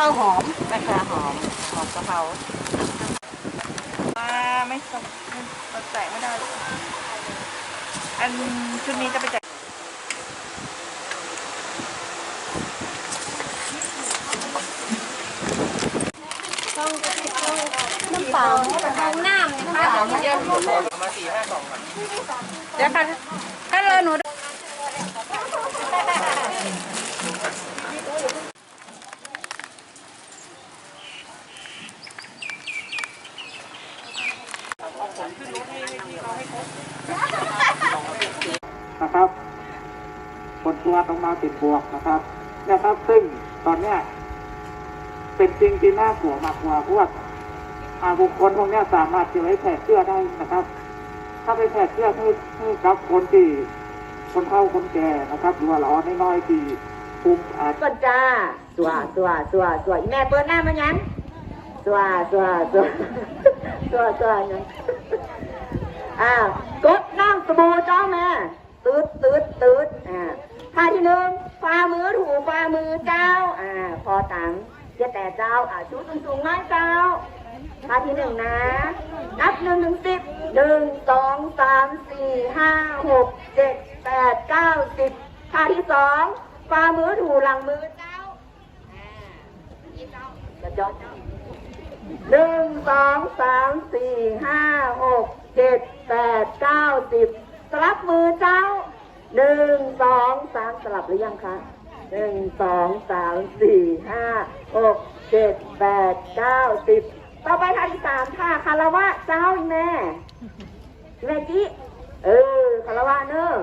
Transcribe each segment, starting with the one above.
มะพร้าวหอมแม่ค้าหอมหอมกะเพรามาไม่สดไม่แตกไม่ได้อันชุดนี้จะไปแจกน้ำเปล่าห้องน้ำน้ำเปล่าเดี๋ยวมาสี่ห้ากล่องก่อนเดี๋ยวค่ะถ้าเลยหนู นะครับผลต เป็นบวกนะครับนะครับ ซึ่งตอนเนี้ยเป็นจริงที่น่ากลัวมากกว่าเพราะว่าอาบุคคลพวกนี้สามารถจะไว้แพร่เชื้อได้นะครับ ถ้าไปแพร่เชื้อให้ให้กับคนที่คนเฒ่าคนแก่นะครับหรือว่าเราน้อยๆที่ภูมิอาจก่อนจ้าสัวสัวสัวสัวแม่เปิดหน้ามายังสัวสัวสัวสัวสัวยังอ่ากดน้ำสบู่จ้าแม่ตืดตืดตืดอ่า ท่าที่หนึ่งฝ่ามือถูฝ่ามือเจ้า อ่า พอตังเจ๊แต่เจ้า อ่าชูสูงๆน้อยเจ้าท่าที่หนึ่งนะ นับหนึ่งถึงสิบหนึ่งสองสามสี่ห้าหกเจ็ดแปดเก้าสิบท่าที่สองฝ่ามือถูหลังมือเจ้า อ่าจะจอดเจ้าหนึ่งสองสามสี่ห้าหกเจ็ดแปดเก้าสิบสลับมือเจ้า หนึ่งสองสามสลับหรือยังคะหนึ่งสองสามสี่ห้าหกเจ็ดแปดเก้าสิบต่อไปท่าที่สามท่าคารวะเจ้าแม่แม่จิเออคารวะเนอะ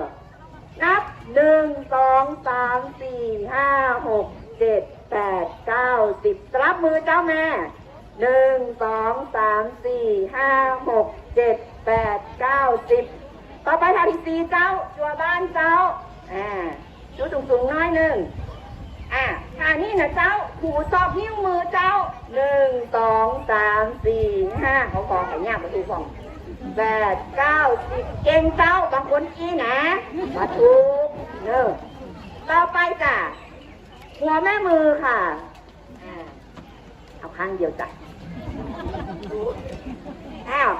นับหนึ่งสองสามสี่ห้าหกเจ็ดแปดเก้าสิบสลับมือเจ้าแม่หนึ่งสองสามสี่ห้าหกเจ็ดแปดเก้าสิบ ต่อไปท่าที่สี่เจ้า จัวบ้านเจ้า อ่าชูสูงสูงๆน้อยหนึ่งอะท่านี้นะเจ้าถูซอกนิ้วมือเจ้าหนึ่งสองสามสี่ห้าเขาขอไข่ยากมาดูของแปดเก้าสิบเก่งเจ้าบางคนอี้นะมาถูกเนอะต่อไปจ้ะหัวแม่มือค่ะเอาข้างเดียวจ้ะอ้าว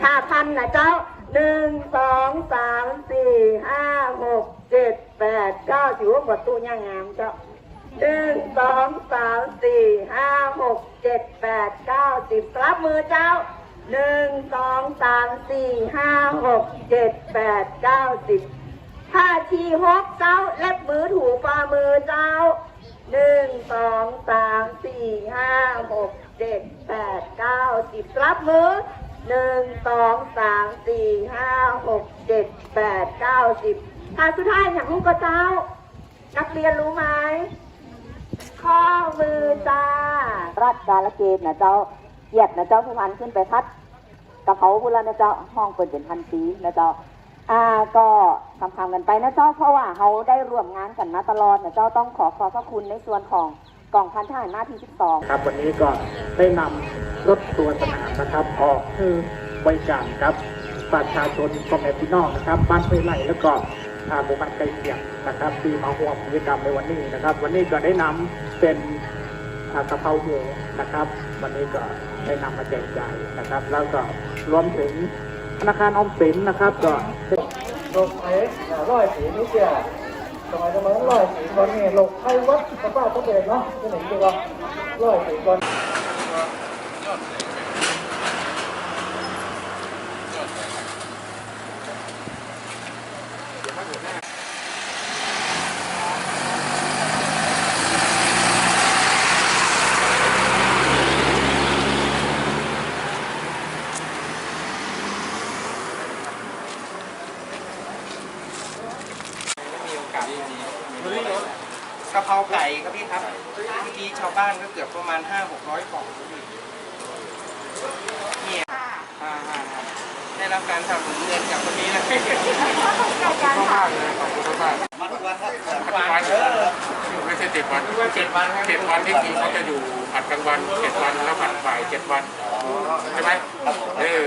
ท่าพันนะเจ้า หนึ่งสองสามสี่ห้าหกเจ็ดแปดเก้าถือว่าประตูย่างงามเจ้าหนึ่งสองสามสี่ห้าหกเจ็ดแปดเก้าสิบรับมือเจ้าหนึ่งสองสามสี่ห้าหกเจ็ดแปดเก้าสิบท่าทีหกเจ้าเล็บมือถูฝ่ามือเจ้าหนึ่งสองสามสี่ห้าหกเจ็ดแปดเก้าสิบรับมือ หนึ่งสองสามสี่ห้าหกเจ็ดแปดเก้าสิบท่าสุดท้ายอย่างลูกกระเจ้า นักเรียนรู้ไหมข้อมือจ้ารัดกาลเกตนะเจ้าเหยียดนะเจ้าผู้พันขึ้นไปพัดกระเพาพุละนะเจ้าห้องเปิดเป็นพันปีนะเจ้าอ่าก็ทำทำกันไปนะเจ้าเพราะว่าเขาได้ร่วมงานกันมาตลอดนะเจ้าต้องขอขอบพระคุณในส่วนของ กองพันทหารมาที่ 12 ครับวันนี้ก็ได้นำรถตัวสนามนะครับออกคือบริการครับประชาชนพ่อแม่พี่น้องนะครับ บ้านห้วยไร่แล้วก็ทางหมู่บ้านใกล้เคียงนะครับที่มาร่วมกิจกรรมในวันนี้นะครับ วันนี้ก็ได้นำเป็นอ่ากะเพราหมูนะครับ วันนี้ก็ได้นำมาแจกจ่ายนะครับ แล้วก็รวมถึงธนาคารออมสินนะครับก็โรคไข้ร้อยสีนี่เสีย สมัยสมัยร้อยสี่คนเนี่ยหลบไทยวัดสภาพสมเด็จเนาะที่ไหนดีวะร้อยสี่คน กะเพราไก่ครับพี่ครับเมื่อกี้ ชาวบ้านก็เกือบประมาณห้าหกร้อยกล่องเนี่ยอ่าๆได้รับการสนับสนุนเงินจากคนนี้นะขอบคุณมากเลยขอบคุณมากมาทุกวันครับวันเออไม่ใช่เจ็ดวันเจ็ดวันครับเจ็ดวันนี่คือเขาจะอยู่ผัดกลางวันเจ็ดวันแล้วผัดบ่ายเจ็ดวันใช่ไหมเออ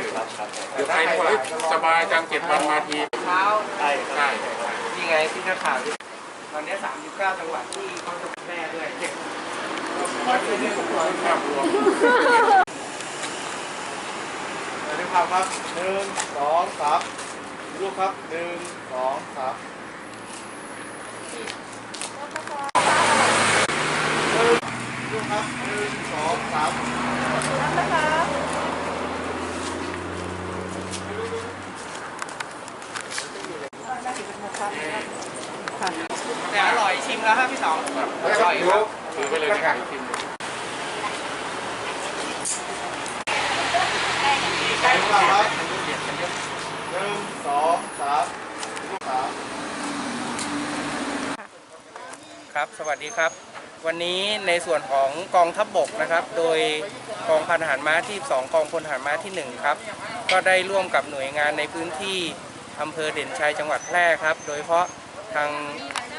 เดี๋ยวใครบอกว่าสบายจังเจ็ดวันมาทีเช้าใช่ใช่นี่ไงที่นักข่าวที่ตอนนี้สามสิบเก้าจังหวัดที่เขาจะแพร่ด้วย ภาพรวมเดี๋ยวภาพครับหนึ่งสองสามรูปครับหนึ่งสองสามรูปครับหนึ่งสองสามแต่อร่อยชิมแล้วครับพี่สองอร่อยครับ อไปเลยนะครับทีมใช้ภาพครับหนึ่งสองสามสามครับสวัสดีครับ วันนี้ในส่วนของกองทัพบบกนะครับ โดยกองพันทหารม้าที่ 2 กองพลทหารม้าที่ 1 ครับ ก็ได้ร่วมกับหน่วยงานในพื้นที่อำเภอเด่นชัยจังหวัดแพร่ครับ โดยเฉพาะทาง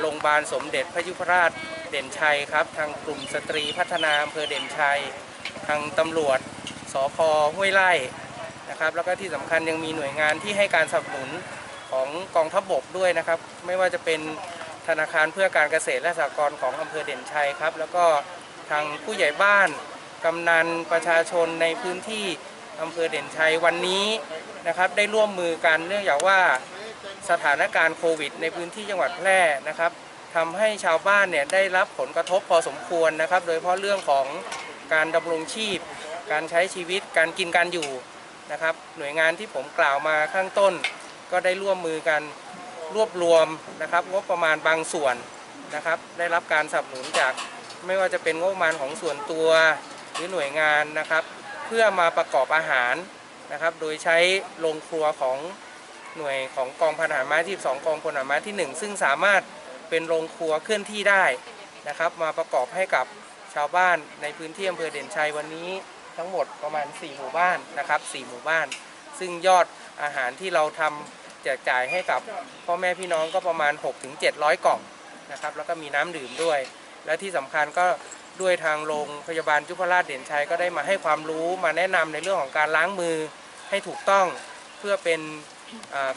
โรงพยาบาลสมเด็จพระยุพราช เด่นชัยครับ ทางกลุ่มสตรีพัฒนาอำเภอเด่นชัย ทางตำรวจสพห้วยไร่นะครับ แล้วก็ที่สำคัญยังมีหน่วยงานที่ให้การสนับสนุนของกองทัพบบกด้วยนะครับ ไม่ว่าจะเป็นธนาคารเพื่อการเกษตรและสหกรณ์ของอำเภอเด่นชัยครับ แล้วก็ทางผู้ใหญ่บ้านกำนันประชาชนในพื้นที่อำเภอเด่นชัยวันนี้นะครับ ได้ร่วมมือกันเนื่องจากว่าสถานการณ์โควิด ในพื้นที่จังหวัดแพร่นะครับ ทำให้ชาวบ้านเนี่ยได้รับผลกระทบพอสมควรนะครับ โดยเฉพาะเรื่องของการดำรงชีพ การใช้ชีวิต การกินการอยู่นะครับ หน่วยงานที่ผมกล่าวมาข้างต้น ก็ได้ร่วมมือกันรวบรวมนะครับ งบประมาณบางส่วนนะครับ ได้รับการสนับสนุนจากไม่ว่าจะเป็นงบประมาณของส่วนตัวหรือหน่วยงานนะครับ เพื่อมาประกอบอาหารนะครับ โดยใช้โรงครัวของหน่วยของกองพันหารม้าที่2กองพลหารม้าที่ 1 ซึ่งสามารถ เป็นโรงครัวเคลื่อนที่ได้นะครับ มาประกอบให้กับชาวบ้านในพื้นที่อำเภอเด่นชัยวันนี้ทั้งหมดประมาณ 4 หมู่บ้านนะครับ 4 หมู่บ้าน ซึ่งยอดอาหารที่เราทำแจกจ่ายให้กับพ่อแม่พี่น้องก็ประมาณ 6-700 กล่องนะครับ แล้วก็มีน้ำดื่มด้วย และที่สำคัญก็ด้วยทางโรงพยาบาลยุพราชเด่นชัยก็ได้มาให้ความรู้มาแนะนำในเรื่องของการล้างมือให้ถูกต้องเพื่อเป็น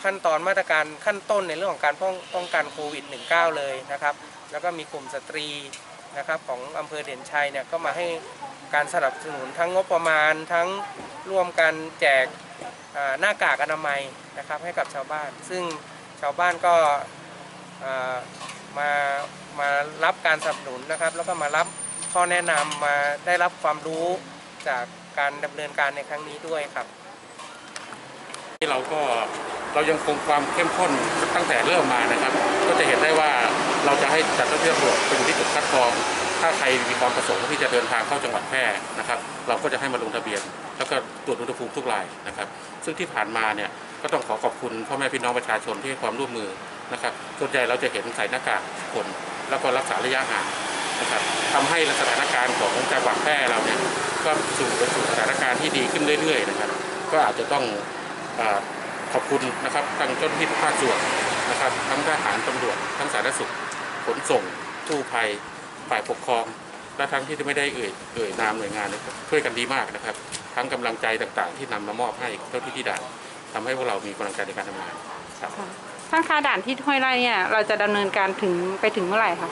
ขั้นตอนมาตรการขั้นต้นในเรื่องของการป้ององกันโควิด -19 เลยนะครับ แล้วก็มีกลุ่มสตรีนะครับของอำเภอเด่นชัยเนี่ยก็มาให้การสนับสนุนทั้งงบประมาณทั้งร่วมกันแจกหน้ากากอนามัยนะครับให้กับชาวบ้าน ซึ่งชาวบ้านก็มามารับการสนับสนุนนะครับ แล้วก็มารับข้อแนะนำมาได้รับความรู้จากการดำเนินการในครั้งนี้ด้วยครับ เราก็เรายังคงความเข้มข้นตั้งแต่เริ่มมานะครับ ก็จะเห็นได้ว่าเราจะให้จัดระเบียบตำรวจเป็นอยู่ที่จุดคัดกรอง ถ้าใครมีความประสงค์ที่จะเดินทางเข้าจังหวัดแพร่นะครับ เราก็จะให้มาลงทะเบียน แล้วก็ตรวจอุณหภูมิทุกรายนะครับ ซึ่งที่ผ่านมาเนี่ยก็ต้องขอขอบคุณพ่อแม่พี่น้องประชาชนที่ให้ความร่วมมือนะครับส่วนใหญ่เราจะเห็นใส่หน้ากากคน แล้วก็รักษาระยะห่างนะครับทำให้สถานการณ์ของจังหวัดแพร่เราเนี่ยก็สู่ไปสู่สถานการณ์ที่ดีขึ้นเรื่อยๆนะครับ ก็อาจจะต้อง ขอบคุณนะครับทางเจ้าหน้าที่ทุกภาคส่วนนะครับ ทั้งทหารตำรวจทั้งสาธารณสุขขนส่งกู้ภัยฝ่ายปกครอง และทั้งที่ไม่ได้เอ่ยเอ่ยนามหน่วยงานนะครับช่วยกันดีมากนะครับ ทั้งกำลังใจต่างๆ ที่นำมามอบให้เจ้าที่ที่ด่านทำให้พวกเรามีกำลังใจในการทำงานครับท่านคะด่านที่ห้วยไร่เนี่ยเราจะดำเนินการถึงไปถึงเมื่อไหร่คะ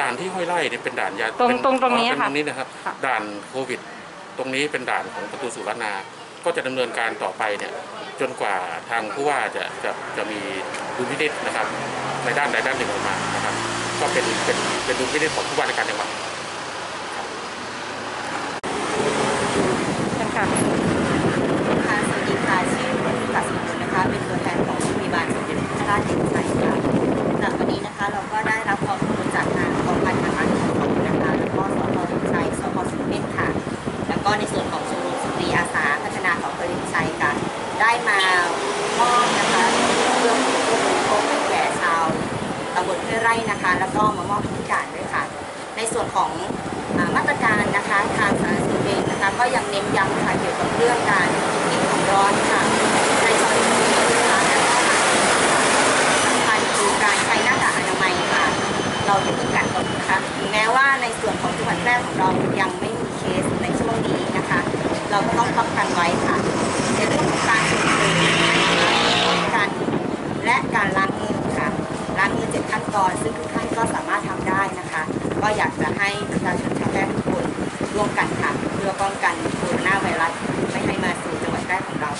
ด่านที่ห้วยไร่เนี่ยเป็นด่านยาตรงเป็นตรงตรงนี้อ๋อเป็นค่ะตรงนี้นะครับค่ะด่านโควิด ตรงนี้เป็นด่านของประตูสุรนา ก็จะดำเนินการต่อไปเนี่ย จนกว่าทางผู้ว่าจะจะจะมีดุลพินิจนะครับ ในด้านใดด้านหนึ่งออกมานะครับ ก็เป็นเป็นเป็นดุลพินิจของผู้ว่าในการจังหวัดท่านค่ะ ส่วนของมาตรการนะคะทางสาธารณสุขเองนะคะก็ยังเน้นย้ำค่ะเกี่ยวกับเรื่องการกินของร้อนค่ะใช้ช้อนซ่อนะคะและก็อาหารสำคัญคือการใช้หน้ากากอนามัยค่ะ เราอย่าเพิ่งกัดตกนะคะแม้ว่าในส่วนของจังหวัดแพร่ของเรายังไม่มีเคสในช่วงนี้นะคะ เราก็ต้องป้องกันไว้ค่ะในเรื่องของการชมเชยนะคะการและการล้างมือค่ะล้างมือเจ็ดขั้นตอนซึ่งทุกท่านก็สาม ก็อยากจะให้ประชาชนชาวแพร่ทุกคนร่วมกันค่ะ เพื่อป้องกันโคโรนาไวรัสไม่ให้มาสู่จังหวัดใกล้ของเรา